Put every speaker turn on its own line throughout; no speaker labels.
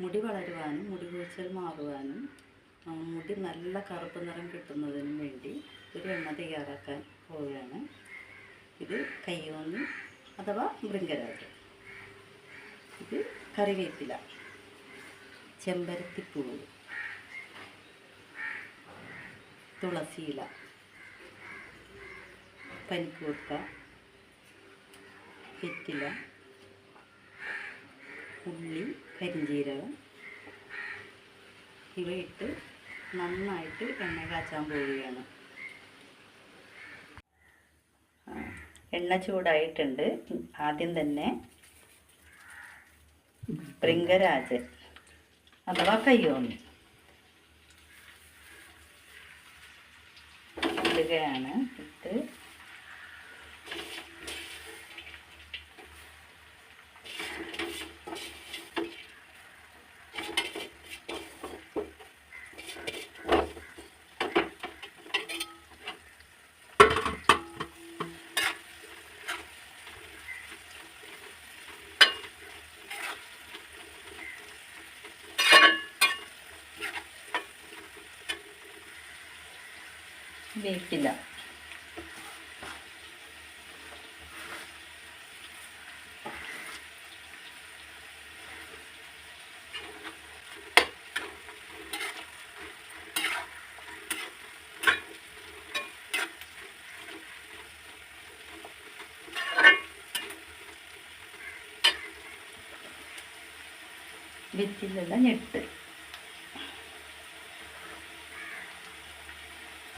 മുടി വളരുവാനും മുടി കൊഴിച്ചൽ മാറുവാനും മുടി നല്ല കറുപ്പ് നിറം കിട്ടുന്നതിനും വേണ്ടി ഒരു എണ്ണ തയ്യാറാക്കാൻ പോവുകയാണ്. ഇത് കയ്യോന്നി അഥവാ ഭൃംഗരാജ് ഇത് കറിവേപ്പില ചെമ്പരത്തിപ്പൂവ് തുളസിയില പനിക്കൂർക്ക വെറ്റില ഉള്ളി കരിഞ്ജീരകം ഇവയിട്ട് നന്നായിട്ട് എണ്ണ കാച്ചാൻ പോവുകയാണ്. എണ്ണ ചൂടായിട്ടുണ്ട്. ആദ്യം തന്നെ ഭൃംഗരാജൻ അഥവാ കയ്യോന്നി ഇടുകയാണ്. Bekle. Bitkilere yırttık.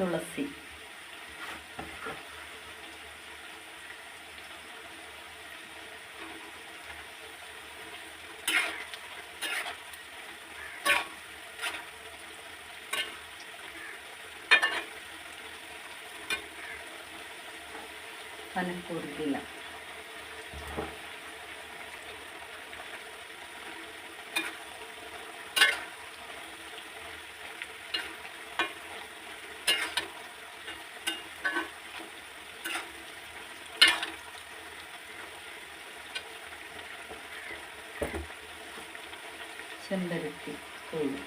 തുളസി. പനക്കൂർക്കില. ചെമ്പരത്തി പൂവ്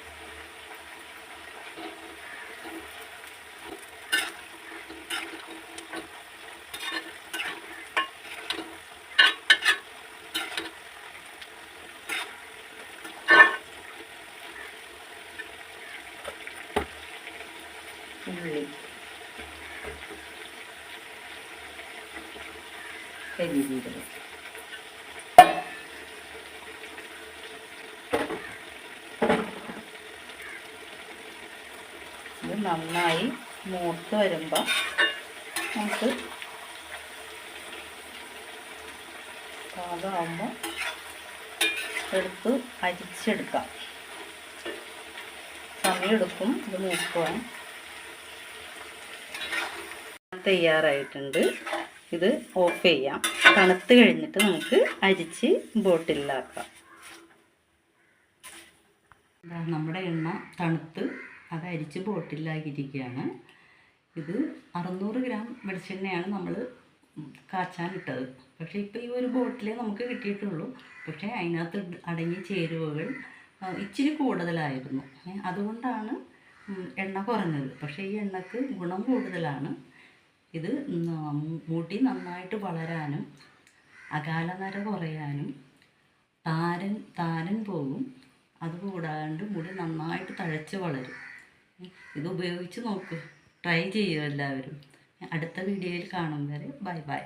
ഉള്ളി കരിജീരകം ഇത് നന്നായി മൂത്ത് വരുമ്പോൾ നമുക്ക് പാകമാകുമ്പോൾ എടുത്ത് അരിച്ചെടുക്കാം. സമയമെടുക്കും. ഇത് മൂക്കുവാൻ. തയ്യാറായിട്ടുണ്ട്. ഇത് ഓഫ് ചെയ്യാം. തണുത്ത് കഴിഞ്ഞിട്ട് നമുക്ക് അരിച്ച് ബോട്ടിലാക്കാം നമ്മുടെ എണ്ണ തണുത്ത് അത് അരിച്ച് ബോട്ടിലാക്കിയിരിക്കുകയാണ്. ഇത് അറുന്നൂറ് ഗ്രാം വെളിച്ചെണ്ണയാണ് നമ്മൾ കാച്ചാൻ ഇട്ടത് പക്ഷേ ഇപ്പോൾ ഈ ഒരു ബോട്ടിലേ നമുക്ക് കിട്ടിയിട്ടുള്ളൂ. പക്ഷേ അതിനകത്ത് അടങ്ങിയ ചേരുവകൾ ഇച്ചിരി കൂടുതലായിരുന്നു. അതുകൊണ്ടാണ് എണ്ണ കുറഞ്ഞത്. പക്ഷേ ഈ എണ്ണക്ക് ഗുണം കൂടുതലാണ്. ഇത് മൂട്ടി മുടി നന്നായിട്ട് വളരാനും അകാലനര കുറയാനും താരൻ താരൻ പോകും അതുകൂടാണ്ട് മുടി നന്നായിട്ട് തഴച്ച് വളരും. ഇത് ഉപയോഗിച്ച് നോക്ക്. ട്രൈ ചെയ്യൂ എല്ലാവരും. അടുത്ത വീഡിയോയിൽ കാണും വരെ. Bye bye